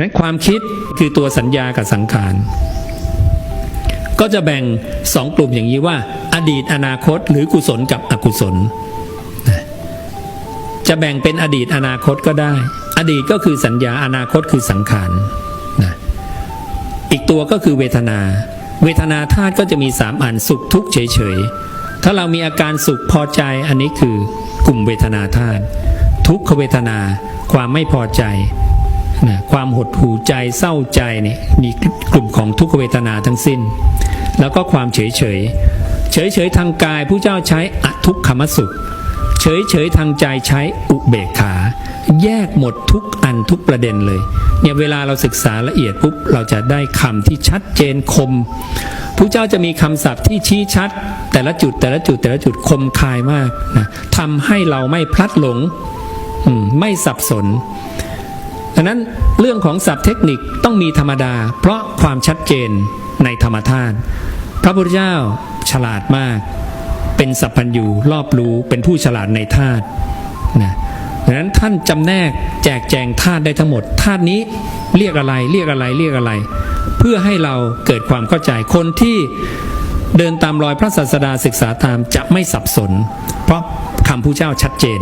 นั้นความคิดคือตัวสัญญากับสังขาร ก็จะแบ่งสองกลุ่มอย่างนี้ว่า อดีตอนาคตหรือกุศลกับอกุศล จะแบ่งเป็นอดีตอนาคตก็ได้ อดีตก็คือสัญญาอนาคตคือสังขารนะอีกตัวก็คือเวทนา เวทนาธาตุก็จะมีสามอันสุขทุกข์เฉยๆ ถ้าเรามีอาการสุขพอใจอันนี้คือกลุ่มเวทนาธาตุทุกขเวทนา ความไม่พอใจ นะความหดหู่ใจเศร้าใจเนี่ยมีกลุ่มของทุกขเวทนาทั้งสิ้น แล้วก็ความเฉยเฉยเฉยเฉยทางกายผู้เจ้าใช้อทุกขมสุข เฉยเฉยทางใจใช้อุเบกขา แยกหมดทุกอันทุกประเด็นเลยเนี่ยเวลาเราศึกษาละเอียดปุ๊บเราจะได้คำที่ชัดเจนคมผู้เจ้าจะมีคำศัพท์ที่ชี้ชัด แต่ละจุดแต่ละจุดแต่ละจุดคมคายมากนะทำให้เราไม่พลัดหลงไม่สับสน ดังนั้นเรื่องของศัพท์เทคนิคต้องมีธรรมดา เพราะความชัดเจนในธรรมธาตุพระพุทธเจ้าฉลาดมาก เป็นสัพพัญญูรอบรู้เป็นผู้ฉลาดในธาตุนะดังนั้นท่านจำแนกแจกแจงธาตุได้ทั้งหมดธาตุนี้เรียกอะไรเรียกอะไรเรียกอะไร เพื่อให้เราเกิดความเข้าใจคนที่เดินตามรอยพระศาสดาศึกษาตามจะไม่สับสน เพราะคำผู้เจ้าชัดเจน